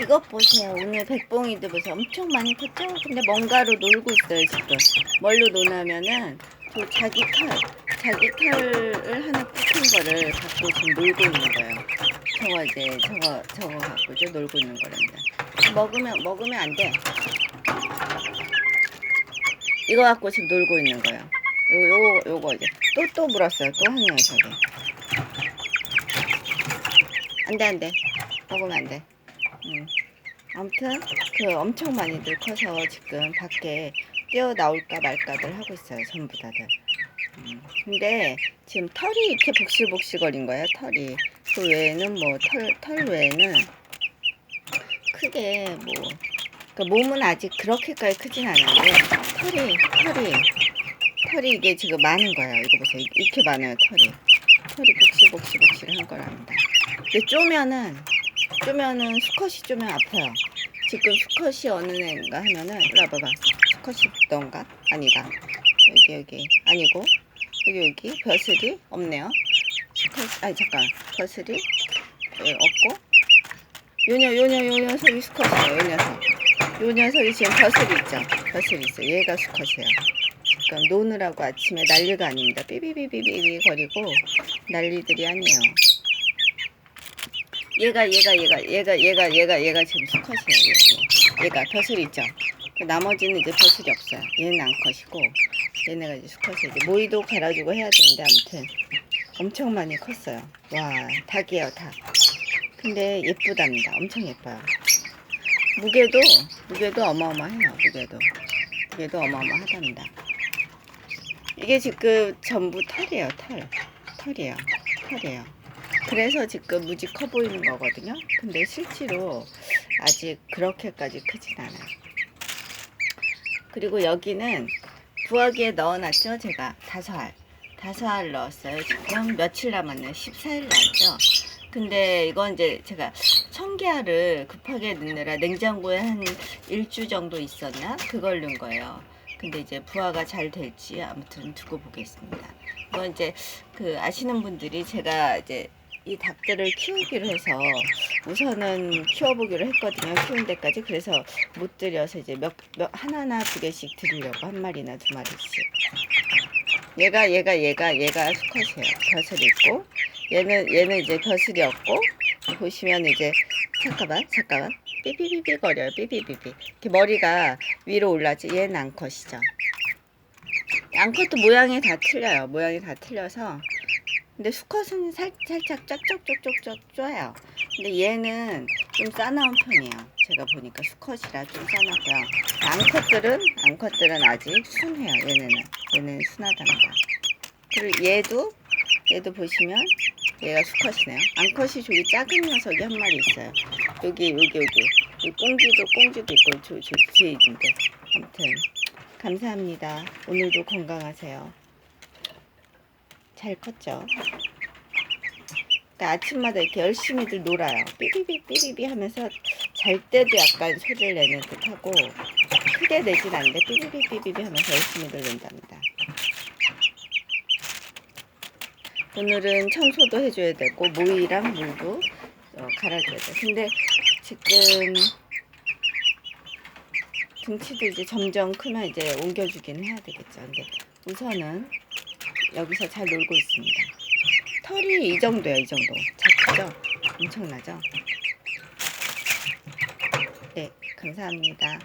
이것 보세요. 오늘 백봉이들 보세요. 엄청 많이 컸죠? 근데 뭔가로 놀고 있어요, 지금. 뭘로 노냐면은, 저 자기 털, 자기 털을 하나 붙은 거를 갖고 지금 놀고 있는 거예요. 저거 이제, 저거, 저거 갖고 이제 놀고 있는 거랍니다. 먹으면, 먹으면 안 돼. 이거 갖고 지금 놀고 있는 거예요. 요, 요, 요거 이제. 또, 또 물었어요. 또 하네요, 저기. 안 돼, 안 돼. 먹으면 안 돼. 음. 아무튼 그 엄청 많이들 커서 지금 밖에 뛰어 나올까 말까들 하고 있어요. 전부 다들. 음. 근데 지금 털이 이렇게 복실복실거린 거예요. 털이. 그 외에는 뭐 털 털 외에는 크게 뭐 그러니까 몸은 아직 그렇게까지 크진 않은데 털이 털이 털이 이게 지금 많은 거예요. 이거 보세요. 이렇게 많아요. 털이. 털이 복실복실복실한 거랍니다. 근데 쪼면은 쪼면은 수컷이 쪼면 아파요. 지금 수컷이 어느 애인가 하면은 이리 와봐봐. 수컷이 넌가? 아니다. 여기 여기 아니고 여기 여기 벼슬이 없네요. 수컷 아니 잠깐 벼슬이 예, 없고 요녀 요녀 요 녀석이 수컷이에요. 요 녀석. 요 녀석이 지금 벼슬이 있죠. 벼슬이 있어. 요 얘가 수컷이에요. 지금 노느라고 아침에 난리가 아닙니다. 삐비비비비비 거리고 난리들이 아니에요. 얘가 얘가 얘가 얘가 얘가 얘가 얘가 지금 수컷이에요. 얘, 얘 가 벼슬이 있죠. 그 나머지는 이제 벼슬이 없어요. 얘는 암컷이고 얘네가 이제 수컷이 이제 모이도 갈아주고 해야 되는데 아무튼 엄청 많이 컸어요. 와 닭이에요 닭. 근데 예쁘답니다. 엄청 예뻐요. 무게도 무게도 어마어마해요. 무게도 무게도 어마어마하답니다. 이게 지금 전부 털이에요. 털 털이에요. 털이에요. 그래서 지금 무지 커 보이는 거거든요. 근데 실제로 아직 그렇게까지 크진 않아요. 그리고 여기는 부화기에 넣어놨죠. 제가 다섯 알. 다섯 알 넣었어요. 지금 며칠 남았네요. 14일 남았죠. 근데 이건 이제 제가 청계알을 급하게 넣느라 냉장고에 한 일주 정도 있었나? 그걸 넣은 거예요. 근데 이제 부화가 잘 될지 아무튼 두고 보겠습니다. 이건 이제 그 아시는 분들이 제가 이제 이 닭들을 키우기로 해서 우선은 키워보기로 했거든요. 키운 데까지 그래서 못 들여서 이제 몇, 몇 하나나 두 개씩 드리려고 한 마리나 두 마리씩. 얘가 얘가 얘가 얘가 수컷이에요. 벼슬이 있고 얘는 얘는 이제 벼슬이 없고 보시면 이제 잠깐만 잠깐만 삐삐삐삐 거려요. 삐삐삐삐 이렇게 머리가 위로 올라지 얘는 암컷이죠. 암컷도 모양이 다 틀려요. 모양이 다 틀려서 근데 수컷은 살, 살짝 쫙쫙쫙쫙쫙 쪼아요. 근데 얘는 좀 싸나운 편이에요. 제가 보니까 수컷이라 좀 싸나고요. 암컷들은 암컷들은 아직 순해요. 얘네는 얘는 순하답니다. 그리고 얘도 얘도 보시면 얘가 수컷이네요. 암컷이 저기 작은 녀석이 한 마리 있어요. 여기 여기 여기 이 꽁지도 꽁지도 있고 저, 저 뒤에 있는데 아무튼 감사합니다. 오늘도 건강하세요. 잘 컸죠? 그러니까 아침마다 이렇게 열심히들 놀아요. 삐비비 삐비비 하면서 잘 때도 약간 소리를 내는 듯하고 크게 내진 않는데 삐비비 삐비비 하면서 열심히들 논답니다. 오늘은 청소도 해줘야 되고 모이랑 물도 어, 갈아줘야 돼. 근데 지금 등치도 이제 점점 크면 이제 옮겨주긴 해야 되겠죠. 근데 우선은 여기서 잘 놀고 있습니다. 털이 이 정도예요, 이 정도. 작죠? 엄청나죠? 네, 감사합니다.